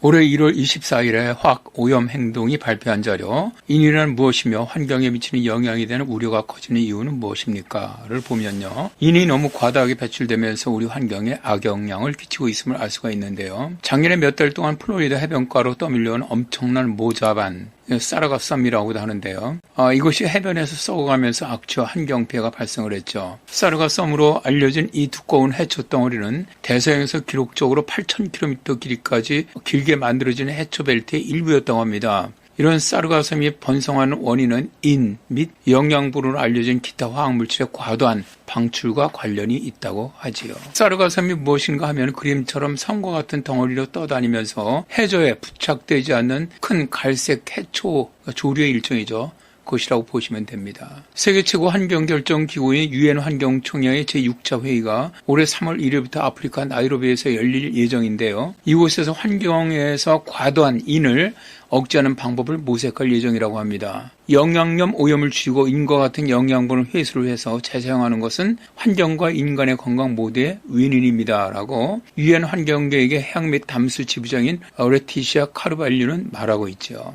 올해 1월 24일에 화학 오염 행동이 발표한 자료 인이란 무엇이며 환경에 미치는 영향이 되는 우려가 커지는 이유는 무엇입니까?를 보면요. 인이 너무 과다하게 배출되면서 우리 환경에 악영향을 끼치고 있음을 알 수가 있는데요. 작년에 몇 달 동안 플로리다 해변가로 떠밀려온 엄청난 모자반 사르가썸이라고도 하는데요. 아, 이것이 해변에서 썩어가면서 악취와 환경 피해가 발생을 했죠. 사르가썸으로 알려진 이 두꺼운 해초 덩어리는 대서양에서 기록적으로 8,000km 길이까지 길게 만들어진 해초 벨트의 일부였다고 합니다. 이런 사르가섬이 번성하는 원인은 인 및 영양분으로 알려진 기타 화학물질의 과도한 방출과 관련이 있다고 하지요. 사르가섬이 무엇인가 하면 그림처럼 성과 같은 덩어리로 떠다니면서 해저에 부착되지 않는 큰 갈색 해초 조류의 일종이죠. 것이라고 보시면 됩니다. 세계 최고 환경 결정 기구인 유엔 환경총회의 제6차 회의가 올해 3월 1일부터 아프리카 나이로비에서 열릴 예정인데요. 이곳에서 환경에서 과도한 인을 억제하는 방법을 모색할 예정이라고 합니다. 영양염 오염을 줄이고 인과 같은 영양분을 회수를 해서 재사용하는 것은 환경과 인간의 건강 모두의 윈윈입니다라고 유엔 환경계획의 해양 및 담수 지부장인 레티시아 카르발류는 말하고 있죠.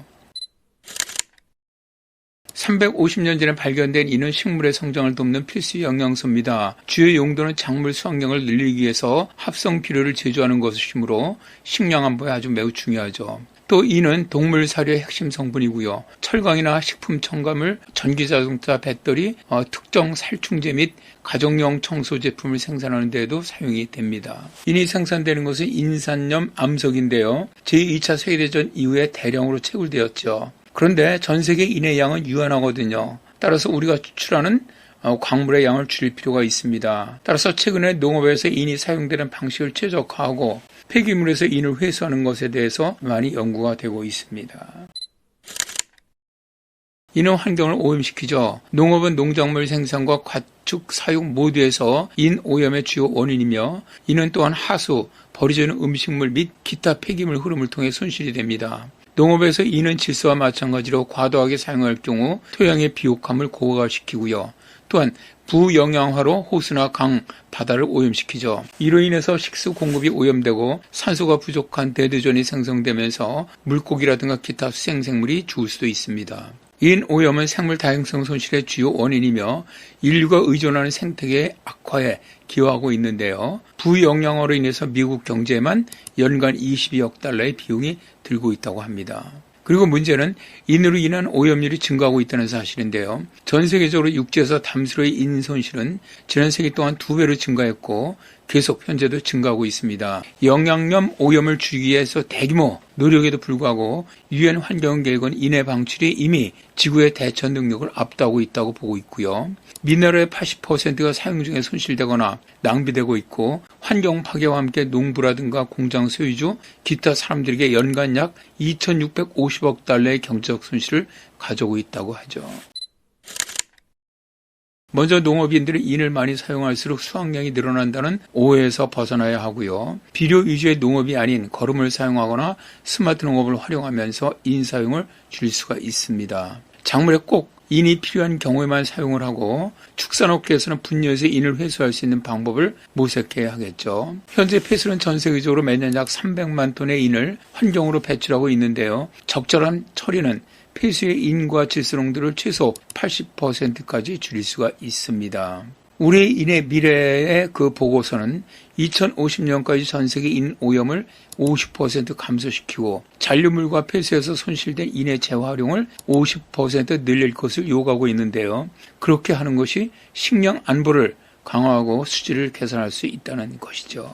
350년 전에 발견된 이는 식물의 성장을 돕는 필수 영양소입니다. 주요 용도는 작물 수확량을 늘리기 위해서 합성 비료를 제조하는 것이므로 식량 안보에 아주 매우 중요하죠. 또 이는 동물 사료의 핵심 성분이고요. 철강이나 식품 첨가물, 전기 자동차 배터리, 어, 특정 살충제 및 가정용 청소 제품을 생산하는 데에도 사용이 됩니다. 인이 생산되는 것은 인산염 암석인데요. 제2차 세계대전 이후에 대량으로 채굴되었죠. 그런데 전 세계 인의 양은 유한하거든요. 따라서 우리가 추출하는 어, 광물의 양을 줄일 필요가 있습니다. 따라서 최근에 농업에서 인이 사용되는 방식을 최적화하고 폐기물에서 인을 회수하는 것에 대해서 많이 연구가 되고 있습니다. 인은 환경을 오염시키죠. 농업은 농작물 생산과 가축 사육 모두에서 인 오염의 주요 원인이며 이는 또한 하수, 버려지는 음식물 및 기타 폐기물 흐름을 통해 손실이 됩니다. 농업에서 이는 질소와 마찬가지로 과도하게 사용할 경우 토양의 비옥함을 고가시키고요. 또한 부영양화로 호수나 강, 바다를 오염시키죠. 이로 인해서 식수 공급이 오염되고 산소가 부족한 대대전이 생성되면서 물고기라든가 기타 수생생물이 죽을 수도 있습니다. 인 오염은 생물 다양성 손실의 주요 원인이며 인류가 의존하는 생태계의 악화에 기여하고 있는데요. 부영양화로 인해서 미국 경제에만 연간 22억 달러의 비용이 들고 있다고 합니다. 그리고 문제는 인으로 인한 오염률이 증가하고 있다는 사실인데요. 전 세계적으로 육지에서 담수로의 인 손실은 지난 세기 동안 두 배로 증가했고 계속 현재도 증가하고 있습니다. 영양염 오염을 줄이기 위해서 대규모 노력에도 불구하고 유엔 환경계획은 인해 방출이 이미 지구의 대처 능력을 압도하고 있다고 보고 있고요. 미네랄의 80%가 사용 중에 손실되거나 낭비되고 있고 환경 파괴와 함께 농부라든가 공장 소유주, 기타 사람들에게 연간 약 2,650억 달러의 경제적 손실을 가져오고 있다고 하죠. 먼저 농업인들이 인을 많이 사용할수록 수확량이 늘어난다는 오해에서 벗어나야 하고요. 비료 위주의 농업이 아닌 거름을 사용하거나 스마트 농업을 활용하면서 인 사용을 줄일 수가 있습니다. 작물에 꼭 인이 필요한 경우에만 사용을 하고 축산업계에서는 분뇨에서 인을 회수할 수 있는 방법을 모색해야 하겠죠. 현재 폐수는 전 세계적으로 매년 약 300만 톤의 인을 환경으로 배출하고 있는데요. 적절한 처리는 폐수의 인과 질소농도를 최소 80%까지 줄일 수가 있습니다. 우리 인의 미래의 그 보고서는 2050년까지 전 세계 인 오염을 50% 감소시키고 잔류물과 폐수에서 손실된 인의 재활용을 50% 늘릴 것을 요구하고 있는데요. 그렇게 하는 것이 식량 안보를 강화하고 수질을 개선할 수 있다는 것이죠.